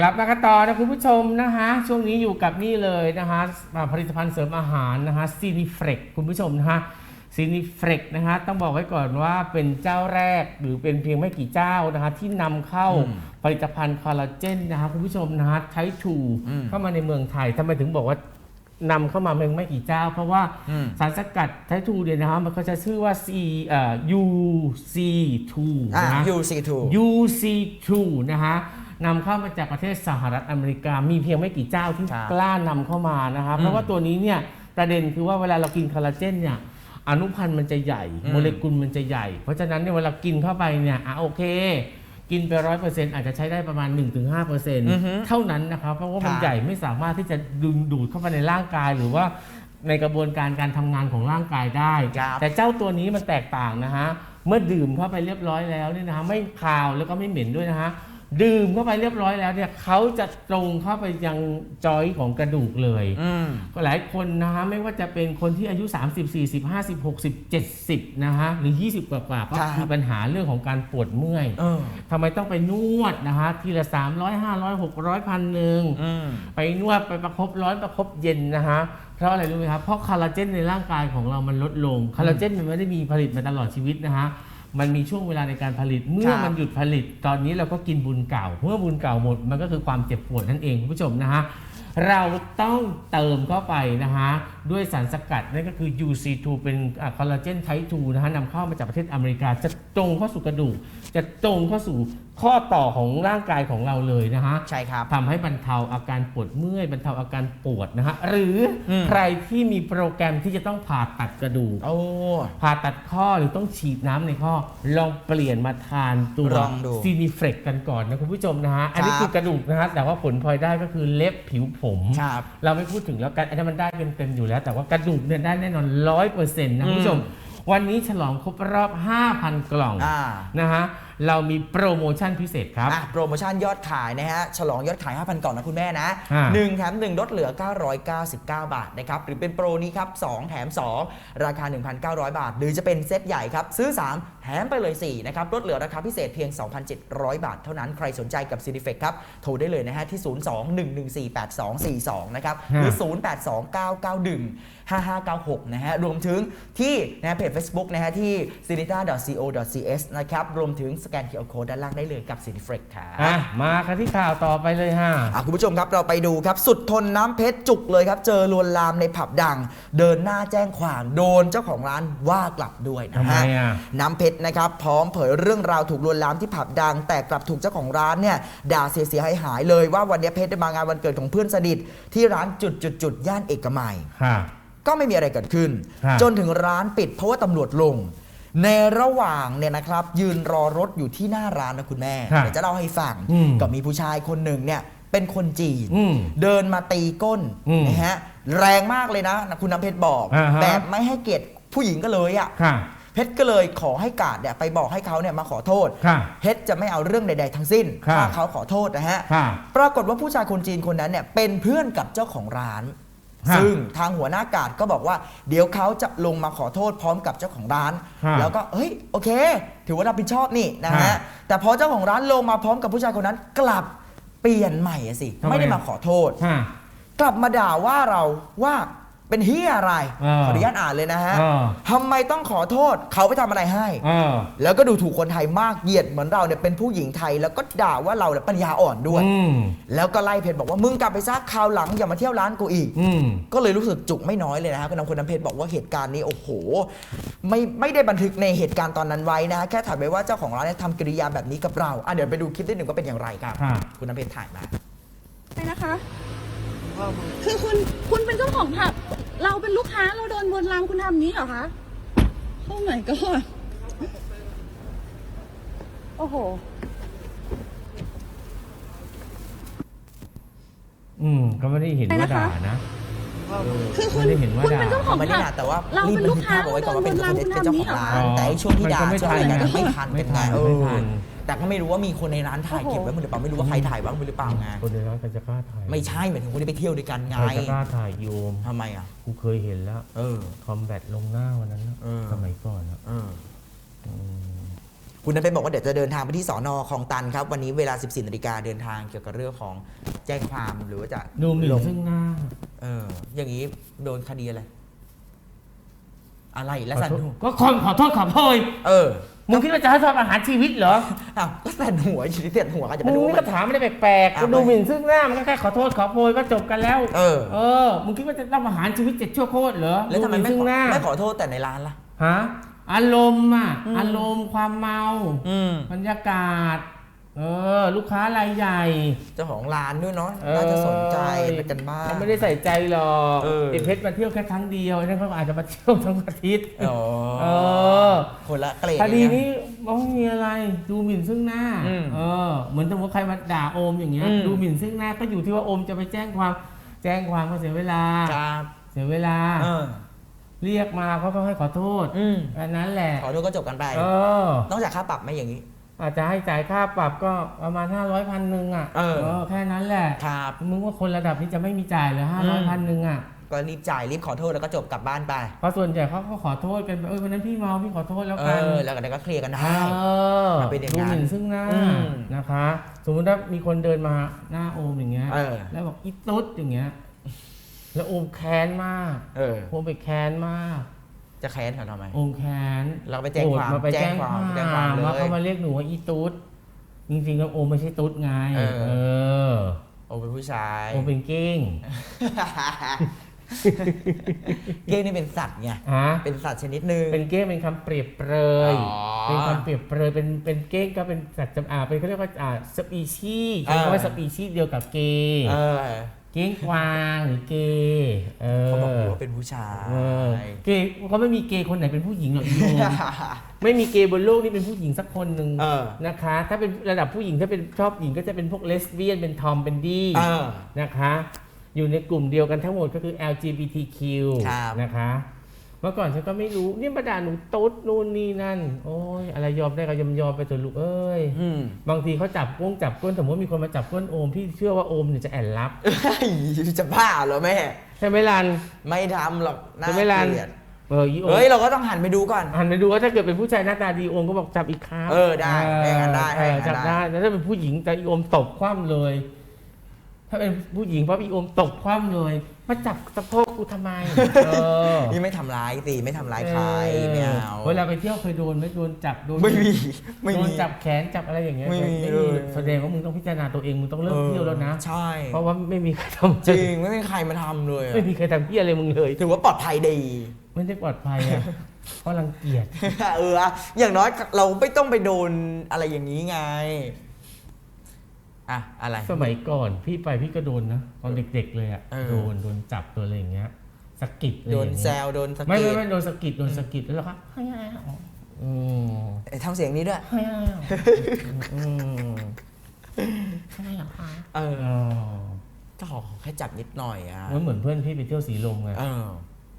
กลับมากันต่อนะคุณผู้ชมนะคะช่วงนี้อยู่กับนี่เลยนะคะอ่าผลิตภัณฑ์เสริมอาหารนะคะซีนิเฟรกคุณผู้ชมนะคะซีนิเฟรกนะคะต้องบอกไว้ก่อนว่าเป็นเจ้าแรกหรือเป็นเพียงไม่กี่เจ้านะคะที่นำเข้าอืมผลิตภัณฑ์คอลลาเจนนะคะคุณผู้ชมนะคะใช้ทูอืมเข้ามาในเมืองไทยทำไมถึงบอกว่า นำเข้ามาเพียงไม่กี่เจ้า เพราะว่าอืม สารสกัดไททูเนี่ยนะครับมันก็จะชื่อว่า C เอ่อ UC2 อ่านะ UC2 UC2 นะฮะนำเข้ามาจากประเทศสหรัฐอเมริกา มีเพียงไม่กี่เจ้าที่ครับกล้านำเข้ามานะฮะอืมเพราะว่าตัวนี้เนี่ยประเด็นคือว่าเวลาเรากินคอลลาเจนเนี่ยอนุพันธ์มันจะใหญ่ อืม โมเลกุลมันจะใหญ่ เพราะฉะนั้นเนี่ยเวลากินเข้าไปเนี่ยอะโอเค กินไปร้อยเปอร์เซ็นต์อาจจะใช้ได้ประมาณ 1-5%เปอร์เซ็นต์อือฮึเท่านั้นนะครับ เพราะว่ามันครับใหญ่ไม่สามารถที่จะดึงดูดเข้าไปในร่างกายหรือว่าในกระบวนการการทำงานของร่างกายได้ ครับแต่เจ้าตัวนี้มันแตกต่างนะฮะ เมื่อดื่มเข้าไปเรียบร้อยแล้วเนี่ยนะฮะไม่คาวแล้วก็ไม่เหม็นด้วยนะฮะ ดื่มเข้าไปเรียบร้อยแล้วเนี่ยเขาจะตรงเข้าไปยังจอยของกระดูกเลยอืม หลายคนนะฮะไม่ว่าจะเป็นคนที่อายุ 30 40 50 60 70นะฮะหรือ 20 กว่ากว่าๆก็ครับ มีปัญหาเรื่องของการปวดเมื่อยเออทำไมต้องไปนวดนะฮะทีละ 300 500 600พันหนึ่ง อืม ไปนวดไปประคบร้อนประคบเย็นนะฮะ เพราะอะไรรู้ไหมครับ เพราะคอลลาเจนในร่างกายของเรามันลดลงคอลลาเจนมันไม่ได้มีผลิตมาตลอดชีวิตนะฮะ มันมีช่วงเวลาในการผลิต เมื่อครับมันหยุดผลิตตอนนี้เราก็กินบุญเก่า เมื่อบุญเก่าหมดมันก็คือความเจ็บปวดนั่นเองคุณผู้ชมนะฮะเราต้องเติมเข้าไปนะฮะด้วยสารสกัดนั่นก็คือ UC2 เป็นคอลลาเจนไทป์2นะฮะนำเข้ามาจากประเทศอเมริกา จะตรงเข้าสู่กระดูก จะตรงเข้าสู่ ข้อต่อของร่างกายของเราเลยนะฮะใช่ครับ ทำให้บรรเทาอาการปวดเมื่อยบรรเทาอาการปวดนะฮะหรืออม ใครที่มีโปรแกรมที่จะต้องผ่าตัดกระดูก โอ้ ผ่าตัดข้อหรือต้องฉีดน้ำในข้อ ลองเปลี่ยนมาทานตัวลองดูซีนิเฟรกกันก่อนนะคุณผู้ชมนะฮะ อันนี้ครับคือกระดูกนะฮะ แต่ว่าผลพลอยได้ก็คือเล็บผิวผม ครับ เราไม่พูดถึงแล้วกัน อันนี้นมันได้เต็มๆอยู่แล้ว แต่ว่ากระดูกเนี่ยได้แน่นอนร้อยเปอร์เซ็นต์นะคุณผู้ชม วันนี้ฉลองครบรอบ 5,000 กล่อง อ่า นะฮะ เรามีโปรโมชั่นพิเศษครับ อะโปรโมชั่นยอดขายนะฮะ ฉลองยอดขาย 5,000ก่อนนะคุณแม่นะ อ่า1 แถม 1 ลดเหลือ 999 บาทนะครับ หรือเป็นโปรนี้ครับ 2 แถม 2 ราคา 1,900 บาท หรือจะเป็นเซตใหญ่ครับ ซื้อ3แถมไปเลย 4 นะครับ ลดเหลือราคาพิเศษเพียง 2,700 บาท เท่านั้นใครสนใจกับ c i n e f e c ครับ โทรได้เลยนะฮะ ที่ 02-114-8242 นะครับ หรือ 0829915596 นะฮะ รวมถึงที่นะฮะเพจ Facebook นะฮะ ที่ c i n i t a c o c s นะครับ รวมถึงสแกน QR Code ด้านล่างได้เลยกับ c i n e f e c ครับอะมากันที่ข่าวต่อไปเลยฮะอะคุณผู้ชมครับเราไปดูครับสุดทนน้ำเพชรจุกเลยครับเจอลวนลามในผับดัง เดินหน้าแจ้งความโดนเจ้าของร้านว่ากลับด้วยนะทำไมฮะอะน้ำเพชรนะครับพร้อมเผยเรื่องราวถูกลวนลามที่ผับดัง แต่กลับถูกเจ้าของร้านเนี่ยด่าเสียหายหายๆเลยว่าวันนี้เพชรได้มางานวันเกิดของเพื่อนสนิทที่ร้านจุดจุดจุดๆๆย่านเอกมัยค่ะก็ไม่มีอะไรเกิดขึ้นครับจนถึงร้านปิดเพราะว่าตำรวจลง ในระหว่างเนี่ยนะครับ ยืนรอรถอยู่ที่หน้าร้านนะคุณแม่ครับเดี๋ยวจะเล่าให้ฟังอืมก็มีผู้ชายคนหนึ่งเนี่ยเป็นคนจีน อืมเดินมาตีก้นอืมนะฮะแรงมากเลยนะ คุณน้ำเพชรบอก อ่าฮะ แบบไม่ให้เกียรติผู้หญิงก็เลยอะ่ะค่ะ เพชรก็เลยขอให้กาดเนี่ยไปบอกให้เขาเนี่ยมาขอโทษ ค่ะเพชรจะไม่เอาเรื่องใด ๆ ทั้งสิ้นครับถ้าเขาขอโทษนะฮะ ค่ะปรากฏว่าผู้ชายคนจีนคนนั้นเนี่ยเป็นเพื่อนกับเจ้าของร้าน ฮะซึ่งทางหัวหน้ากาดก็บอกว่า เดี๋ยวเขาจะลงมาขอโทษพร้อมกับเจ้าของร้าน ฮะแล้วก็เฮ้ยโอเค ถือว่ารับผิดชอบนี่นะฮะฮะแต่พอเจ้าของร้านลงมาพร้อมกับผู้ชายคนนั้นกลับเปลี่ยนใหม่อะสิทำไม ไม่ได้มาขอโทษ ค่ะ กลับมาด่าว่าเราว่า เป็นเฮียอะไรเออขออนุญาตอ่านเลยนะฮะเออ ทำไมต้องขอโทษเขาไปทำอะไรให้ เออ แล้วก็ดูถูกคนไทยมากเหยียดเหมือนเราเนี่ยเป็นผู้หญิงไทย แล้วก็ด่าว่าเราเนี่ยปัญญาอ่อนด้วย อืม แล้วก็ไล่เพจบอกว่ามึงกลับไปซักคราวหลังอย่ามาเที่ยวร้านกูอีก อืม ก็เลยรู้สึกจุกไม่น้อยเลยนะฮะคุณนำคนน้ำเพชรบอกว่าเหตุการณ์นี้โอ้โห ไม่ไม่ได้บันทึกในเหตุการณ์ตอนนั้นไว้นะฮะแค่ถ่ายไว้ว่าเจ้าของร้านเนี่ยทำกิริยาแบบนี้กับเราอะเดี๋ยวไปดูคลิปนิดหนึ่งว่าเป็นอย่างไรครับค่ะคุณน้ำเพชรถ่ายมา ไปนะคะ คือคุณคุณเป็นเจ้าของผับ เราเป็นลูกค้าเราโดนบนรามคุณทำอย่างนี้เหรอคะโอ้ my god โอ้โห อืมก็ไม่ได้เห็นว่าด่านะ คือคุณไม่ได้เห็นว่าคุณด่า เป็นเจ้าของไม่ได้ผับนะแต่ว่าเรารีบเป็นบัลูนกทึกค้าภาพเอาไว้ก่อนว่าเป็นคนเป็นเจ้าของร้านอ๋อแต่ไอ้ช่วงที่ด่ามันก็ไม่ช่วงอะไรกันทันไม่ทันไม่ทันเอไม่อทัน แต่ก็ไม่รู้ว่ามีคนในร้านถ่ายเก็บไว้หรือเปล่าไม่รู้ว่าใครถ่ายบ้างหรือเปล่าไงคนในร้านใครจะกล้าถ่ายไม่ใช่หมายถึงคนที่ไปเที่ยวด้วยกันไงใครจะกล้าถ่ายโยมทำไมอะกูเคยเห็นแล้วเออ คอมแบทลงหน้าวันนั้นนะเออ สมัยก่อนนะเออ อืม คุณนันเพชรบอกว่าเดี๋ยวจะเดินทางไปที่สอนอคลองตันครับ วันนี้เวลา 14นาฬิกาเดินทางเกี่ยวกับเรื่องของแจ้งความหรือว่าจะดูหมิ่นลงซึ่งหน้า เออ อย่างนี้โดนคดีอะไรอะไรและสันหัวก็คนขอโทษขอโพยเออ มึงคิดว่าจะให้ทำอาหารชีวิตเหรออ้าวก็สันหัวอยู่ที่เสียดหัวก็จะมึไม่งรู้นี่ว่าก็ถามไม่ได้แปลกๆอะกูดูหมิ่นซึ่งหน้ามันก็แค่ขอโทษขอโพยก็จบกันแล้ว เออ เออ มึงคิดว่าจะต้องอาหารชีวิตเจ็ดชั่วโคตรเหรอแล้วทำไมดูหไม่ซึ่ขงอหน้าไม่ขอโทษแต่ในร้านล่ะ ฮะอารมณ์อะอืมอารมณ์ความเมา อืม บรรยากาศ เออ ลูกค้ารายใหญ่ เจ้าของร้านด้วยเนาะเออ น่าจะสนใจไปกันบ้าง เขาไม่ได้ใส่ใจหรอกเออ ไอ้เพชรมาเที่ยวแค่ครั้งเดียวไอ้นั่นเขาอาจจะมาเที่ยวทั้งอาทิตย์ อ๋อเออ คนละเกรดคดีเลยะนี้ไม่มีอะไรดูหมิ่นซึ่งหน้าอืมเออ เหมือนสมมติใครมาด่าโอมอย่างเงี้ยอืม ดูหมิ่นซึ่งหน้าก็อยู่ที่ว่าโอมจะไปแจ้งความแจ้งความก็เสียเวลา ครับเสียเวลา เออเรียกมาเขาก็ให้ขอโทษอืมอันนั้นแหละขอโทษก็จบกันไป เออต้องจากค่าปรับไหมอย่างนี้ อาจจะให้จ่ายค่าปรับก็ประมาณ500พันหนึ่งอะเออ แค่นั้นแหละครับมึงว่าคนระดับนี้จะไม่มีจ่ายเหรออืห้าร้อยมพันหนึ่งอะก็รีบจ่ายรีบขอโทษแล้วก็จบกลับบ้านไป เพราะส่วนใหญ่เขาก็ขอโทษกันเออวันนั้นพี่เมาพี่ขอโทษแล้วเอกัน อ แล้วก็เดี๋ยวก็เคลียร์กันได้ เออมันเป็นอย่างดูนั้นหมิ่นซึ่งหน้าอืมนะคะ สมมติถ้ามีคนเดินมาหน้าโอมอย่างเงี้ยเออ แล้วบอกอีตุ๊ดอย่างเงี้ย แล้วโอมแค้นมากเออ โอมไปแค้นมาก จะแค้นเขาทำไมโอมแค้นเราไปแจ้งความโกรธมาไปแจ้งความแจ้งความเลยว่าเขามาเรียกหนูว่าอีตุ๊ดจริงๆแล้วโอมไม่ใช่ตุ๊ดไง เออ เออ โอเป็นผู้ชายโอมเป็นเก้งเก้งนี่เป็นสัตว์ไงฮะเป็นสัตว์ชนิดหนึ่ง เป็นเก้งเป็นคำเปรียบเปรยอ๋อเป็นคำเปรียบเปรยเป็นเป็นเก้งก็เป็นสัตว์จำอ่าเป็นเขาเรียกว่าอ่าสปีชีส์อ่าใช้คำว่าสปีชีส์เดียวกับเกย์ เออเก้งกวางหรือเกย์เออเขาบอกอยู่ว่าเป็นผู้ชาเออย เกย์เขาไม่มีเกย์คนไหนเป็นผู้หญิงหรอกอีโอม ไม่มีเกย์บนโลกนี้เป็นผู้หญิงสักคนหนึ่งเออ นะคะ ถ้าเป็นระดับผู้หญิงถ้าเป็นชอบหญิงก็จะเป็นพวกเลสเบี้ยนเป็นทอมเป็นดี้เออ นะคะ อยู่ในกลุ่มเดียวกันทั้งหมดก็คือ LGBTQ ครับ นะคะ เมื่อก่อนฉันก็ไม่รู้นี่ประดาหนูตุ๊ดนู่นนี่นั่น โอ้ยอะไรยอมได้ก็ยอมยอมไปเถอะลูกเอ้ยอืมบางทีเขาจับก้งจับก้นสมมติมีคนมาจับก้นโอมพี่เชื่อว่าโอมเนี่ยจะแอนรับเฮ้ยจะบ้าเหรอแม่ ใช่ไหมลัน ไม่ทำหรอกน่าจะไม่รันเกลียดเออยี่โอมเฮ้ย เราก็ต้องหันไปดูก่อน หันไปดูว่าถ้าเกิดเป็นผู้ชายหน้าตาดีโอมก็บอกจับอีกครับเออได้ให้กันได้ให้เออกันจับได้ได้แล้วถ้าเป็นผู้หญิงจะอีโอมตบคว่ำเลย ถ้าเป็นผู้หญิงเพราะอีโอมตบคว่ำเลย มาจับสะโพกกูทำไม เออนี่ไม่ทำร้ายสิไม่ทำร้ายใครไม่เอาเวลาไปเที่ยวเคยโดนไหมโดนจับโดนไม่มีไม่โดมีนจับแขนจับอะไรอย่างเงี้ยไม่มีไม่เลมียแสดงว่ามึงต้องพิจารณาตัวเองมึงต้องเลิกเที่ยวแล้วนะ ใช่ เพราะว่าไม่มีใครทำจริงไม่มีใครมาทำเลยอะไม่มีใครทำเพี้ยอะไรมึงเลย ถือว่าปลอดภัยดี ไม่ได้ปลอดภัยอะ เพราะรังเกียจ เอออะอย่างน้อยเราไม่ต้องไปโดนอะไรอย่างนี้ไง อะอะไร สมัยก่อนพี่ไปพี่ก็โดนนะตอนเด็กๆเลยอะเออ โดนโดนจับตัวอะไรอย่างเงี้ยสะกิดอะไรโดอนย่างแซเงี้ยวโดนสะไม่กิไม่ดไม่โดนสะกิดโดนสะกิดแล้วก็ให้ให้อืมเอ้ยทำเสียงนี้ด้วยให้ให้อืมให้เหรอคะเอออ๋อก็ขอแค่จับนิดหน่อยอะมันเหมือนเพื่อนพี่ไปเที่ยวสีลมไง เออ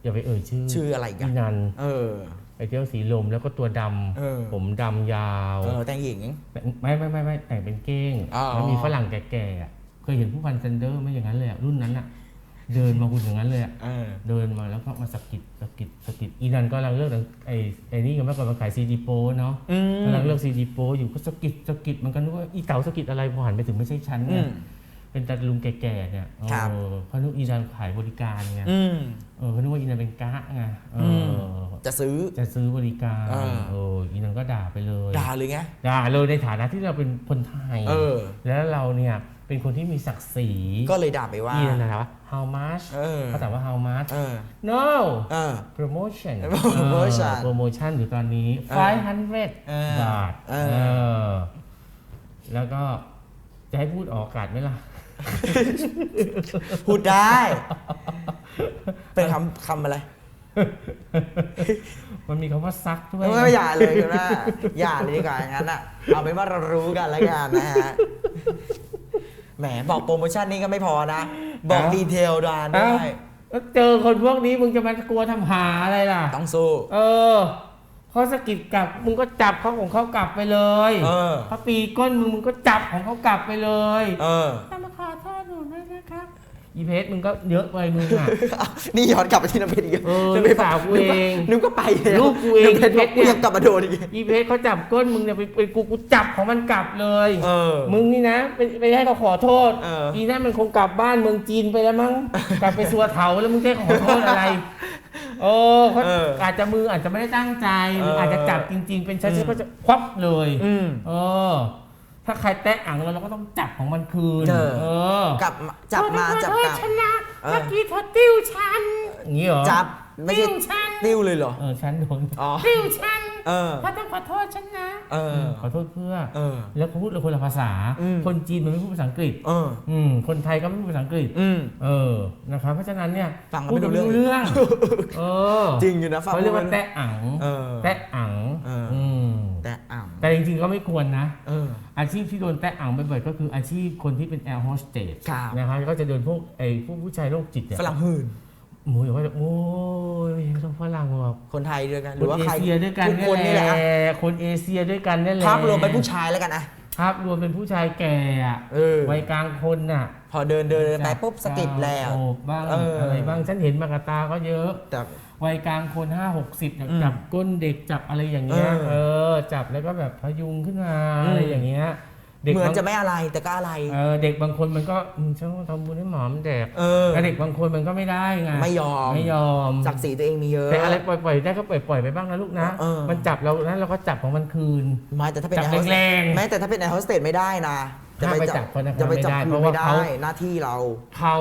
อย่าไปเอ่ยชื่อชื่ออะไรกัอีนนันเออ ไปเที่ยวสีลมแล้วก็ตัวดเออำผมดำยาว เออแต่งหญิง แต่ไม่ไม่ไม่ไม่แต่งเป็นเก้งอ๋อ แล้วมีฝรั่งแก่ๆอะเคยเห็นผู้พันเซนเดอร์ไหม่อย่างนั้นเลยอะรุ่นนั้นอะเดินมาคุณอย่างนั้นเลยอะเออ เดินมาแล้วก็มาสะกิดสะกิดสะกิดอีนันก็กำลังเลือกหนังไอ้ไอ้นี่กันเมื่อก่อนมาขายซีดีโปเนาะอืมกำลังเลือกซีดีโปอยู่ก็สะกิดสะกิดมันก็นึกว่าอีเต๋าสะกิดอะไรพอหันไปถึงไม่ใช่ฉันอืไงม เป็นตาลุงแก่ๆเนี่ยเอครับ อเขานึกอีนันขายบริการไงอืม เออเขานึกว่าอีนันเป็นก๊ะไงเอออจะซื้อ จะซื้อบริการเออเอออีนันก็ด่าไปเลยด่าหรือไง ด่าเลยในฐานะที่เราเป็นคนไทยเออ แล้วเราเนี่ยเป็นคนที่มีศักดิ์ศรีก็เลยด่าไปว่า อีนันนะครับ how much เออ เขาถามว่า how much เออ no เออ promotion promotion โปรโมชั่นอยู่ตอนนี้ เออ500เออบาทเออ เออ แล้วก็จะให้พูดออกอากาศไหมล่ะ พูดได้ เป็นคำคำอะไรมันมีคำว่าซักด้วยไม่อย่าเลยคุณน่าอย่าเลยดีกว่าอย่างนั้นอะเอาเป็นว่าเรารู้กันแล้วกันนะฮะแหมบอกโปรโมชั่นนี้ก็ไม่พอนะ บอกดีเทลดานเอ้าได้แล้วเจอคนพวกนี้มึงจะมากลัวทำหาอะไรล่ะ ต้องสู้ เออ เขาสะกิดกลับมึงก็จับเขาของเขากลับไปเลยเออ เขาปีก้นมึงมึงก็จับของเขากลับไปเลยเออมาขอโทษหนูด้วยนะครับ อีเพชรมึงก็เยอะไปมึงอะ นี่ย้อนกลับไปที่น้ำเพชรอีกเออน้ำเพชรลูกสาวกูเองนึกก็ไปแล้วลูกกูเองน้ำเพชรเพชรเนี่ยยังกลับมาโดนอีกอีเพชรเขาจับก้นมึงเนี่ยไปไปกูกูจับของมันกลับเลยเออมึงนี่นะไปไปให้เขาขอโทษเอออีนั่นมันคงกลับบ้านเมืองจีนไปแล้วมั้งกลับไปสัวเถาแล้วมึงจะขอโทษอะไรเออเขาเอออาจจะมืออาจจะไม่ได้ตั้งใจหรือเออออาจจะจับจริง ๆ เป็นชั้นอืมๆก็จะควับเลยอืมเออ ถ้าใครแตะอ่างเราเราก็ต้องจับของมันคืน เออ เออกลับมาจับมาจับกลับฉันนะเออ เมื่อกี้เธอติ้วฉันอย่างนี้เหรอจับไม่ใช่ติ้วฉันติ้วเลยเหรอ เออฉันโดนอ๋อ ติ้วฉันเออเขาต้องขอโทษฉันนะเออ ขอโทษเพื่อ เออ แล้วเขาพูดคนละภาษา อืม คนจีนมันไม่พูดภาษาอังกฤษ เออ อืม คนไทยก็ไม่พูดภาษาอังกฤษ อืม เออ นะครับ เพราะฉะนั้นเนี่ยฟังแล้วพูดไม่กันรู้ไม่เรื่รู้อง เรื่อง เออจริงอยู่นะฟังเขาเรียกว่าไม่แตะอัง เออ แตะอังเอออือืม แต่อ่ำแต่จริงๆก็ไม่ควรนะ เออ อาชีพที่โดนแตะอังบ่อยๆก็คืออาชีพคนที่เป็นแอร์โฮสเตสครับ นะครับก็จะโดนพวกไอ้พวกผู้ชายโรคจิตเนี่ยฝรั่งหื่น หมูบอกว่าโอ้ยไม่ต้องฝรั่งหรอกคนไทยด้วยกัน หครืนอว่าเอใครเชียด้วยกันทุกคนนี่แหละอะคนเอเชียด้วยกันนี่แหละภาพรวมเป็นผู้ชายแล้วกันอะ ภาพรวมเป็นผู้ชายแก่อะเออ วัยกลางคนน่ะ พอเดินเดินไปปุ๊บสะกิดแล้ว โอบบ้างเอออ อะไรบ้างฉันเห็นมากบตาก็เยอะ แต่ วัยกลางคนห้าหกสิบเนี่ยอืมจับก้นเด็กจับอะไรอย่างเงี้ยเออ เออ จับแล้วก็แบบพยุงขึ้นมาอืมอะไรอย่างเงี้ยเด็กเหมือนบางจะไม่อะไรแต่ก็อะไร เออเด็กบางคนมันก็อืมฉันต้องทำบุญให้หมอมันแดกเออ แต่เด็กบางคนมันก็ไม่ได้ไงไม่ยอม ไม่ยอมศักดิ์ศรีตัวเองมีเยอะ แต่อะไรปล่อยๆได้ก็ปล่อยๆไปบ้างนะลูกนะเออ มันจับเราแล้วเราก็จับของมันคืน ไม่แต่ถ้าเป็นจับแอร์โฮสแรงๆ แม้แต่ถ้าเป็นแอร์โฮสเตสไม่ได้นะ ห้ามไปจับคนนะครับจะไปจับไม่ได้คืเพนราะไม่ว่าได้เขาหน้าที่เราเขา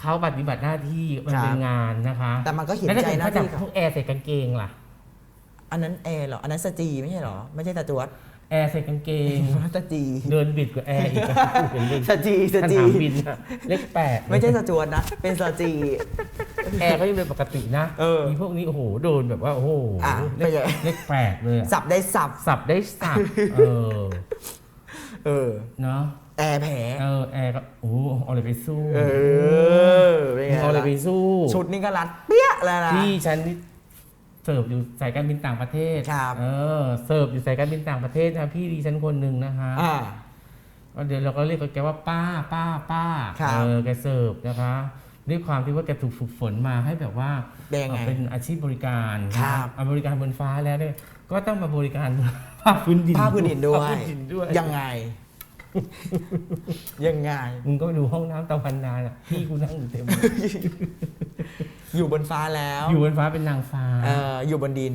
เขาปฏิบัติหน้าที่มันครับเป็นงานนะคะ แต่มันก็เห็นแล้วถ้าใจเกิดหน้าเขาจับที่พวกแอร์ใส่กางเกงล่ะ อันนั้นแอร์เหรออันนั้นสจีไม่ใช่เหรอไม่ใช่ตาจวดแอร์ใส่กางเกงสจีเดินบิดกว่าแอร์อีกอะเห็นเดินสจีสสจีนามบินอะเลขแปดไม่ใช่สจวดนะ เป็นสจีแอร์ก็ยังเป็นปกตินะเออมีพวกนี้โอ้โหโดนแบบว่าโอ้โหอะเลเป็นขไงเลขแปดเลยอะสับได้สับสับได้สับเออเออเนาะ แอร์แผลเออแอร์ก็โอ้โหเอาอะไรไปสู้เออเป็นไงเอาอะไรไปล่ะสู้ ชุดนี้ก็รัดเปี้ยแล้วนะ ที่ฉันนี่เสิร์ฟอยู่สายการบินต่างประเทศครับ เออเสิร์ฟอยู่สายการบินต่างประเทศนะพี่ดิฉันคนหนึ่งนะคะอ่าก็เดี๋ยวเราก็เรียกแกว่าป้าป้าป้าครับเออแกเสิร์ฟนะคะด้วยความที่ว่าแกถูกฝึกฝนมาให้แบบว่าเป็นยังไงเป็นอาชีพบริการครับเอาบริการบนฟ้าแล้วเนี่ยก็ต้องมาบริการภาคพื้นดินภาคพื้นดินด้วย ภาคพื้นดินด้วย ยังไง ยังไง มึงก็ดูห้องน้ำตะวันนาน่ะพี่กูนั่งอยู่เต็มอยู่บนฟ้าแล้วอยู่บนฟ้าเป็นนางฟ้า เอออยู่บนดิน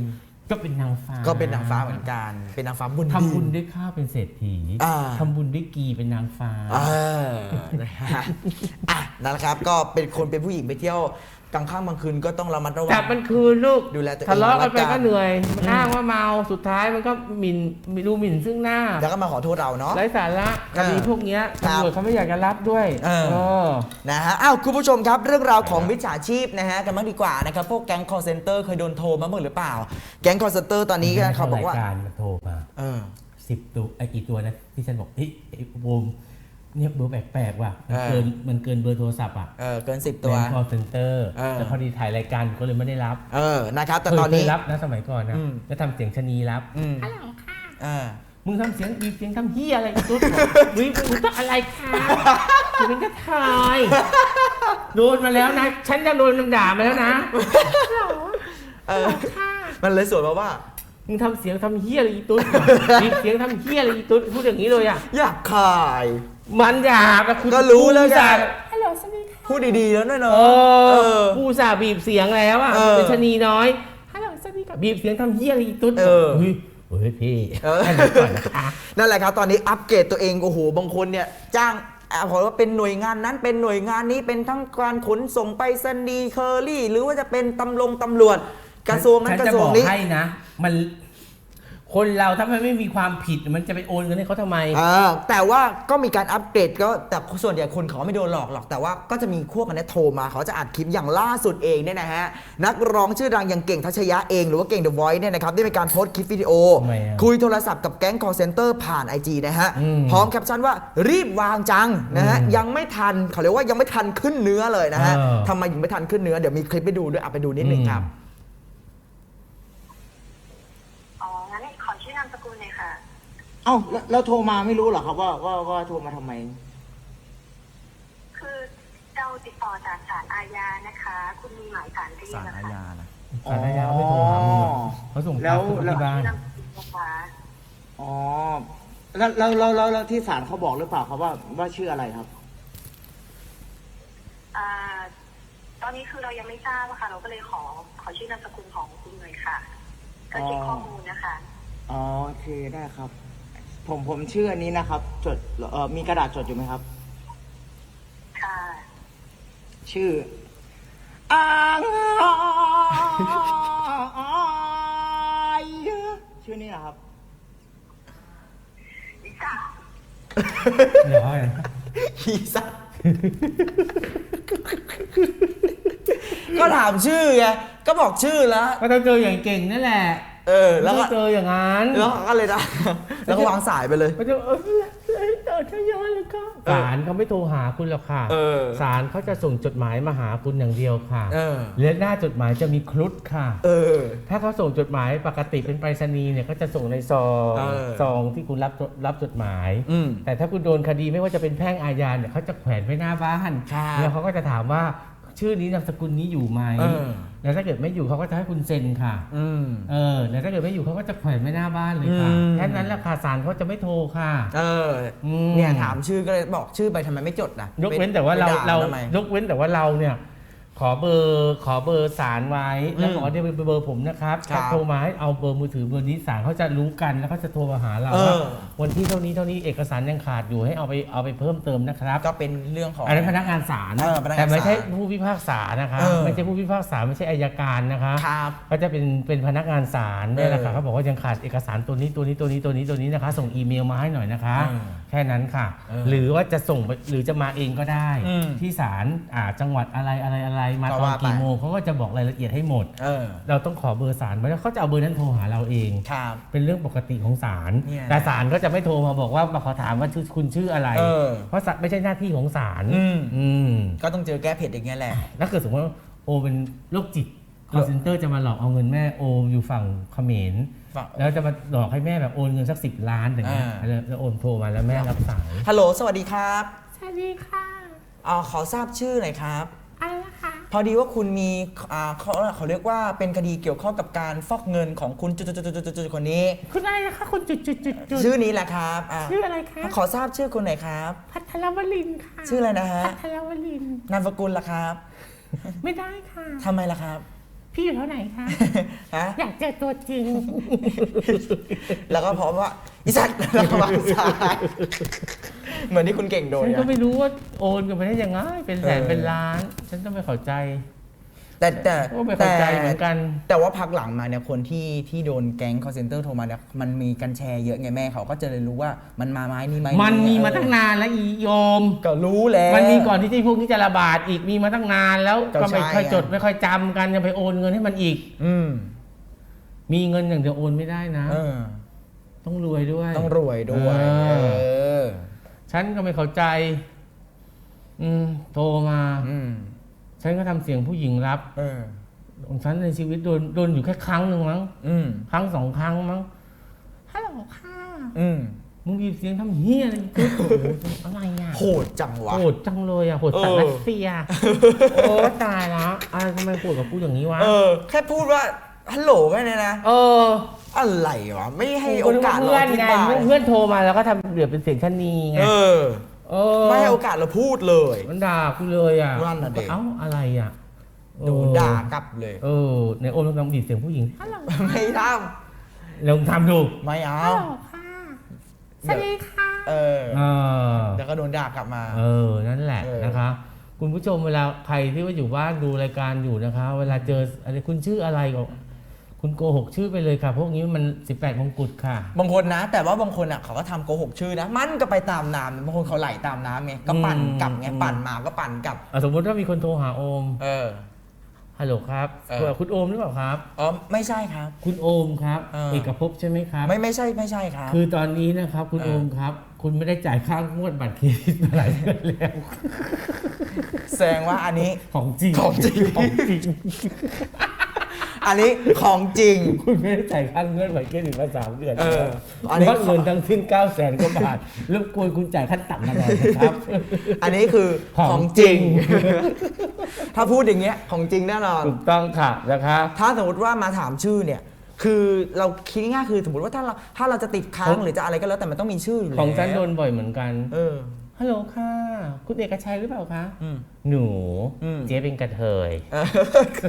ก็เป็นนางฟ้าก็เป็นนางฟ้าเหมือนกัน เป็นนางฟ้าบนดิน ทำบุญด้วยข้าวเป็นเศรษฐีอ่า ทำบุญด้วยกีเป็นนางฟ้า เออนะฮะอะนั่นแหละครับ ก็เป็นคนเป็นผู้หญิงไปเที่ยว กลางค่ำกลางคืนก็ต้องระมัดระวัจับมันคืนลูกดูแลตัวเองทะเลาะกันไปแล้วกันก็เหนื่อยมันอ้างว่าเมาสุดท้ายมันก็หมิ่นมีดูหมิ่นซึ่งหน้าแล้วก็มาขอโทษเราเนาะ ไร้สาระคดีพวกเนี้ยครับตำรวจเขาไม่อยากจะรับด้วยเออเออ นะฮะ อ้าว คุณผู้ชมครับ เรื่องราวของมิจฉาชีพนะฮะ กันบ้างดีกว่านะครับ พวกแก๊ง call center เคยโดนโทรมาบ้างหรือเปล่า แก๊ง call center ตอนนี้เขาบอกว่า รยการมันโทรมาเออ สิบตัวไอ้กี่ตัวนะที่ฉันบอกเฮ้ยไอ้บูม เนี่ยเบอร์แปลกๆว่ะมันเออเกินมันเกินเบอร์โทรศัพท์อะเออเกิน 10 ตัวคอเซ็นเตอร์เออแต่พอดีถ่ายรายการก็เลยไม่ได้รับ เออนะครับแต่เคยตอนนี้เคยรับนะสมัยก่อนนะอืมแล้วทำเสียงชะนีรับอืมฮัลโหลค่ะเออมึงทำเสียงบีบเสียงทำเฮียอะไรอีกตุ๊ดวิมึงต้องอะไรคะมึงเป็นกระทายโดนมาแล้วนะ ฉันจะโดนมันด่ามาแล้วนะเออมันเลยสวนมาว่ามึงทำเสียงทำเฮียอะไรอีตุ๊ดบีบเสียงทำเฮียอะไรอีตุ๊ดพูดอย่างนี้เลยอะอยากขาย มันหยาบอะคุณก็รู้แล้วไงกูอุตส่าห์ฮัลโหลสวัสดีค่ะพูดดีๆแล้วด้วยเนาะเอเอออกูอุตสาห์บีบเสียงแล้วอะเออเป็นชะนีน้อย ฮัลโหลสวัสดีค่ะบีบเสียงทำเฮียอะไรอีตุ๊ดเออเฮ้ยเฮ้ยพี่เออให้หน่อยก่อนนะคะ นั่นแหละครับ ตอนนี้อัปเกรดตัวเองโอ้โหบางคนเนี่ย จ้างอ่าบอกว่าเป็นหน่วยงานนั้นเป็นหน่วยงานนี้เป็นทั้งการขนส่งไปรษณีย์เคอรี่ หรือว่าจะเป็นตำรงตำรวจกระทรวงนั้นฉักจะระทรวงบอกนี้ ให้นะ มัน คนเราถ้ามันไม่มีความผิดมันจะไปโอนเงินให้เขาทำไม อ่าแต่ว่าก็มีการอัปเกรดก็แต่ส่วนใหญ่คนเขาไม่โดนหลอกหรอกแต่ว่าก็จะมีพวกอันเนี้ยโทรมาเขาจะอัดคลิปอย่างล่าสุดเองเนี่ยนะฮะนักร้องชื่อดังอย่างเก่งทัชยะเองหรือว่าเก่ง The Voice เนี่ยนะครับได้มีการโพสต์คลิปวิดีโอ ทำไมอะคุยโทรศัพท์กับแก๊ง call center ผ่าน IG นะฮะอืม พร้อมแคปชั่นว่ารีบวางจังนะฮะอืมยังไม่ทันเขาเรียกว่ายังไม่ทันขึ้นเนื้อเลยนะฮะเออ ทำไมยังไม่ทันขึ้นเนื้อเดี๋ยวมีคลิปไปดูด้วยอะไปดูนิดนึงครับอ๋อ งั้นขอชื่อนามสกุลเลยค่ะ เอ้าแล้วแล้วโทรมาไม่รู้เหรอครับว่าว่าว่าโทรมาทำไม คือเราติดติดต่อจากศาลอาญานะคะ คุณมีหมายศาลเรียสากรอะอาค่ะญานะสารยาไม่โทรหามึงหรอกเขาส่งแล้ตาวมที่บ้าน ที่นามสกุลนะคะอ๋อแล้วแล้วแล้วแล้วแล้วที่ศาลเขาบอกหรือเปล่าครับว่าว่าชื่ออะไรครับ อ่าตอนนี้คือเรายังไม่ทราบอะค่ะ เราก็เลยขอขอชื่อนามสกุลของคุณหน่อยค่ะ ก็เช็คข้อมูลนะคะ อ๋อโอเคได้ครับ ผมผมชื่ออันนี้นะครับ จดเอ่อมีกระดาษจดอยู่ไหมครับ ค่ะชื่ออ่างอยชื่อนี้นะครับเดี๋ยวเขาอะไรฮีซักก็ถามชื่อไงก็บอกชื่อแล้ว ก็ต้องเจออย่างเก่งนั่นแหละ เออ แล้วก็ไม่ต้องเจออย่างนั้นแล้วก็เลยนะ แล้วก็วางสายไปเลยก็จะเออต่อทยอยเลยค่ะศาลเขาไม่โทรหาคุณหรอกค่ะเออ ศาลเขาจะส่งจดหมายมาหาคุณอย่างเดียวค่ะเออ และหน้าจดหมายจะมีครุฑค่ะ เออ ถ้าเขาส่งจดหมายปกติเป็นไปรษณีย์เนี่ยก็จะส่งในซองเออซองที่คุณรับรับจดหมาย อืมแต่ถ้าคุณโดนคดีไม่ว่าจะเป็นแพ่งอาญาเนี่ยเขาจะแขวนไว้หน้าบ้าน ครับแล้วเขาก็จะถามว่า ชื่อนี้นามสกุลนี้อยู่ไหมเออ แล้วถ้าเกิดไม่อยู่เขาก็จะให้คุณเซ็นค่ะ อืม เออ แล้วถ้าเกิดไม่อยู่เขาก็จะแขวนไว้หน้าบ้านเลยค่ะอืม แค่นั้นแหละค่ะศาลเขาจะไม่โทรค่ะ เอออม เนี่ยถามชื่อก็เลยบอกชื่อไปทำไมไม่จดนะยกเว้นแต่ว่าเราไปด่เราทำไม ยกเว้นแต่ว่าเราเนี่ย ขอเบอร์ขอเบอร์สารไว้แล้วอืมขอเดี๋ยวเป็นเบอร์ผมนะครับครับถ้าโทรมาให้เอาเบอร์มือถือเบอร์นี้สารเขาจะรู้กันแล้วเขาจะโทรมาหาเราเออ ว่าวันที่เท่านี้เท่านี้เอกสารยังขาดอยู่ให้เอาไปเอาไปเพิ่มเติมนะครับก็เป็นเรื่องของ อันนั้นพนักงานศาลเออพนักงานแต่ไม่ใช่ศาลผู้พิพากษานะคะเออ ไม่ใช่ผู้พิพากษาไม่ใช่อายการนะคะ ครับ ก็จะเป็นเป็นพนักงานศาลเนี่ยแหละค่ะเออเขาบอกว่ายังขาดเอกสารตัวนี้ตัวนี้ตัวนี้ตัวนี้ตัวนี้นะคะ ส่งอีเมลมาให้หน่อยนะคะเออแค่นั้นค่ะ เออหรือว่าจะส่งไปหรือจะมาเองก็ได้ อืมที่ศาลอ่าจังหวัดอะไรอะไรอะไรมาก็ตอนว่าไป กี่โมงเขาก็จะบอกรายละเอียดให้หมด เออเราต้องขอเบอร์ศาลไว้แล้วเขาจะเอาเบอร์นั้นโทรหาเราเอง ครับ เป็นเรื่องปกติของศาลเนี่ยแต่ศาลก็จะไม่โทรมาบอกว่ามาขอถามว่าชื่อคุณชื่ออะไร เออเพราะศาลไม่ใช่หน้าที่ของศาลอืม อืมก็ต้องเจอแก้เผ็ดอย่างเงี้ยแหละถ้าเกิดสมมติว่าโอเป็นโรคจิตคอเซนเตอร์จะมาหลอกเอาเงินแม่โออยู่ฝั่งเขมรฝั่งแล้วจะมาหลอกให้แม่แบบโอนเงินสักสิบล้านอย่างเงี้ยอ่า แล้วแล้วโอนโทรมาแล้วแม่รับสายฮัลโหล สวัสดีครับ สวัสดีค่ะอ่าขอทราบชื่อหน่อยครับ อะไรนะคะ พอดีว่าคุณมีอ่าเขาเขาเรียกว่าเป็นคดีเกี่ยวข้องกับการฟอกเงินของคุณจุดๆๆๆๆคนนี้ คุณอะไรนะคะคุณจุดจุดจุดจุด ชื่อนี้แหละครับอ่าชื่ออะไรคะ ขอทราบชื่อคุณหน่อยครับ พัทรวลินค่ะชื่ออะไรนะฮะ พัทรวลินนามสกุลล่ะครับไม่ได้ค่ะ ทำไมล่ะครับ พี่อยู่เท่าไหนคะ ฮะ อยากเจอตัวจริง แล้วก็พร้อมว่า อีสัตว์แล้วก็วางสายเหมือนที่คุณเก่งโดนฉันก็อะไม่รู้ว่าโอนกันไปได้ยังไง เป็นแสนเออเป็นล้าน ฉันก็ไม่เข้าใจแต่แต่ก็ไม่เข้าใจเหมือนกัน แต่ว่าพักหลังมาเนี่ยคนที่ที่โดนแก๊งคอร์เซนเตอร์โทรมาเนี่ยมันมีกันแชร์เยอะไงแม่เขาก็จะเลยรู้ว่ามันมาไม้นี่ไหมมันมีมาเออตั้งนานแล้วอีโยม ก็รู้แล้ว มันมีก่อนที่ที่พวกนี้จะระบาดอีกมีมาตั้งนานแล้วก็ก็ไม่ใช่ค่อยจดไงไม่ค่อยจำกันจะไปโอนเงินให้มันอีก อืมมีเงินอย่างเดียวโอนไม่ได้นะ เออ ต้องรวยด้วย ต้องรวยด้วยเออเออ ฉันก็ไม่เข้าใจ อืมโทรมา อืม ฉันก็ทำเสียงผู้หญิงรับ เออ ของฉันในชีวิตโดนโดนอยู่แค่ครั้งหนึ่งมั้งอืม ครั้งสองครั้งมั้งฮัลโหลค่ะอืม มึงบีบเสียงทำเฮียอะไรกูโอ้โหอะไรอะโหดจังวะ โหดจังเลยอะโหดสัตว์เออ รัสเซียโอ้ตายแล้วอะไรทำไมโหดกับกูอย่างนี้วะเออ แค่พูดว่าฮัลโหลแค่นี้นะ เอออะไรวะไม่ให้โอกาสเราเพื่ออนธิไงบายเพื่อนโทรมาแล้วก็ทำเดือดเป็นเสียงชะนีไงเออ เออไม่ให้โอกาสเราพูดเลย มันด่ากูเลยอะนั่นน่ะดิ เอ้าอะไรอะโดนด่ากลับเลย เออในโอมลองบีบเสียงผู้หญิงฮัลโหลไม่ทลองทำดูำไม่เอา ฮัลโหลค่ะ สวัสดีค่ะ เออเออ แล้วก็โดนด่ากลับมา เออ นั่นแหละเออ นะคะ คุณผู้ชมเวลาใครที่ว่าอยู่บ้านดูรายการอยู่นะคะ เวลาเจออะไรคุณชื่ออะไรก็ คุณโกหกชื่อไปเลยค่ะ พวกนี้มัน 18 มงกุฎค่ะ บางคนนะ แต่ว่าบางคนอะเขาก็ทำโกหกชื่อนะ มันก็ไปตามน้ำบางคนเขาไหลตามน้ำไงก็ปั่นอืมกลับไงอืมปั่นมาก็ปั่นกลับ อะสมมติว่ามีคนโทรหาโอม เออ ฮัลโหลครับเออ คุณโอมหรือเปล่าครับ อ๋อไม่ใช่ครับ คุณโอมครับเออ เอกภพใช่ไหมครับ ไม่ไม่ใช่ไม่ใช่ครับ คือตอนนี้นะครับ คุณเออ โอมครับ คุณไม่ได้จ่ายค่างวดบัตรเครดิตมาหลายเดือนแล้ว แสดงว่าอันนี้ ของจริงของจริง ของจริง อันนี้ของจริง คุณไม่ได้จ่ายค่าเงื่อนไหวเครดิตมาสามเดือนเอออัอันนนี้นี้เงินทั้งสิ้น9 0 0แสนกว่าบาทรบกวนคุณจ่ายขั้นต่ำมาหน่อยนะครับ อันนี้คือของของจจริริงงถ้าพูดอย่างเงี้ยของจริงแน่นอน ถูกต้องค่ะนะคะถ้าสมมติว่ามาถามชื่อเนี่ย คือเราคิดง่ายๆคือสมมติว่าถ้าเราถ้าเราจะติดค้างหรือจะอะไรก็แล้วแต่มันต้องมีชื่ออยู่แล้วของฉันโดนบ่อยเหมือนกัน เออ ฮัลโหลค่ะ คุณเอกชัยหรือเปล่าคะ อืม หนูอืม เจ๊เป็นกระเทยเออ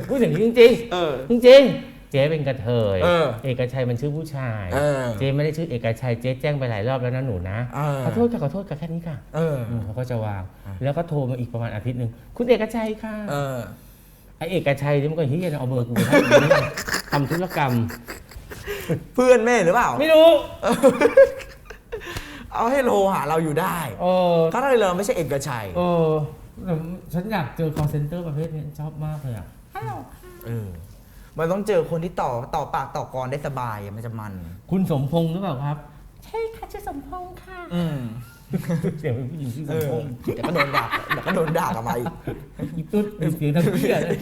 พูดอย่างนี้จริงเออ ๆจริงๆเจ๊เป็นกระเทยเออเอกชัยมันชื่อผู้ชาย เออเจ๊ไม่ได้ชื่อเอกชัยเจ๊แจ้งไปหลายรอบแล้วนะหนูนะเออ ขอโทษค่ะขอโทษค่ะแค่นี้ค่ะเออ อืมเขาก็จะวาง แล้วก็โทรมาอีกประมาณอาทิตย์หนึ่งคุณเอกชัยค่ะ เออ ไอเอกชัยนี่มันก็เฮียนะเอาเบอร์กูไปทำธุรกรรม เพื่อนแม่หรือเปล่า ไม่รู้ เอาให้โทรหาเราอยู่ได้เออก็ได้เลยไม่ใช่เอกชัยเออแต่ฉันอยากเจอ call center ประเภทนี้ชอบมากเลยอะเออมันต้องเจอคนที่ต่อต่อปากต่อกรได้สบายอะมันจะมัน คุณสมพงษ์หรือเปล่าครับ ใช่ค่ะชื่อสมพงษ์ค่ะ อืม เสียงเป็นผู้หญิงชื่อสเอมอพงษ์เดี๋ยวก็โดนด่าเดี๋ยวก็โดนด่ากลับมาอีก อีตุ๊ดมีเสียงทั้งเพี้ยเลย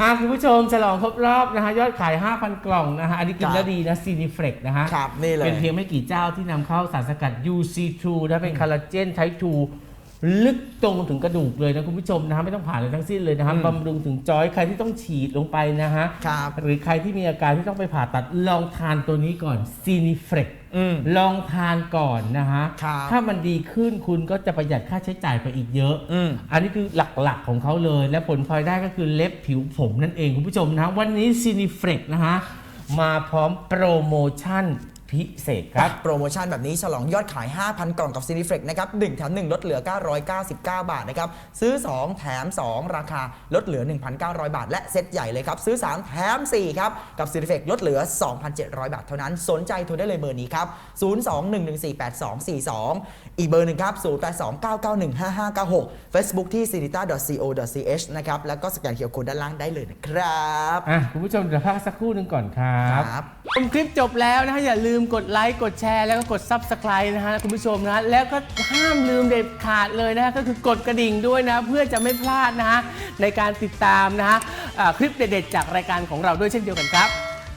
อะคุณผู้ชมฉลองครบรอบนะฮะยอดขาย 5,000 กล่องนะฮะอันนี้กินแล้วดีนะซีนิเฟรกนะฮะ ครับนี่เลย เป็นเพียงไม่กี่เจ้าที่นำเข้าสารสกัด UC2 นะเป็นคอลลาเจนไทป์2ลึกตรงถึงกระดูกเลยนะคุณผู้ชมนะฮะไม่ต้องผ่านเลยทั้งสิ้นเลยนะฮะอืมบำรุงถึงจอยใครที่ต้องฉีดลงไปนะฮะ ครับ หรือใครที่มีอาการที่ต้องไปผ่าตัดลองทานตัวนี้ก่อนซีนิเฟรก อืม ลองทานก่อนนะฮะ ครับถ้ามันดีขึ้นคุณก็จะประหยัดค่าใช้จ่ายไปอีกเยอะ อืม อันนี้คือหลักๆของเขาเลย และผลพลอยได้ก็คือเล็บผิวผมนั่นเองคุณผู้ชมนะ วันนี้ซีนิเฟรกนะฮะ มาพร้อมโปรโมชั่น พิเศษครับ โปรโมชั่นแบบนี้ฉลองยอดขาย 5,000 กล่องกับซีนิเฟ e นะครับ1แถม 1 ลดเหลือ 999 บาทนะครับ ซื้อ 2 แถม 2 ราคาลดเหลือ 1,900 บาท และเซ็ตใหญ่เลยครับ ซื้อ 3 แถม 4 ครับ กับซีนิเฟ e ลดเหลือ 2,700 บาทเท่านั้น สนใจโทรได้เลยเบอร์นี้ครับ 02-114-8242 อีกเบอร์หนึ่งครับ 0829915596 Facebook ที่ c i n i t a c o ch นะครับ แล้วก็สแกนเคอร์โคดด้านล่างได้เลยนะครับอะคุณผู้ชมเดี๋ยวพักสักครู่หนึ่งก่อนครับ ครับ ชมคลิปจบแล้วนะฮะอย่าลืมกดไลค์กดแชร์แล้วก็กด Subscribe นะฮะคุณผู้ชมนะแล้วก็ห้ามลืมเด็ดขาดเลยนะฮะก็คือกดกระดิ่งด้วยนะเพื่อจะไม่พลาดนะฮะในการติดตามนะฮะอ่าคลิปเด็ดๆจากรายการของเราด้วยเช่นเดียวกันครับ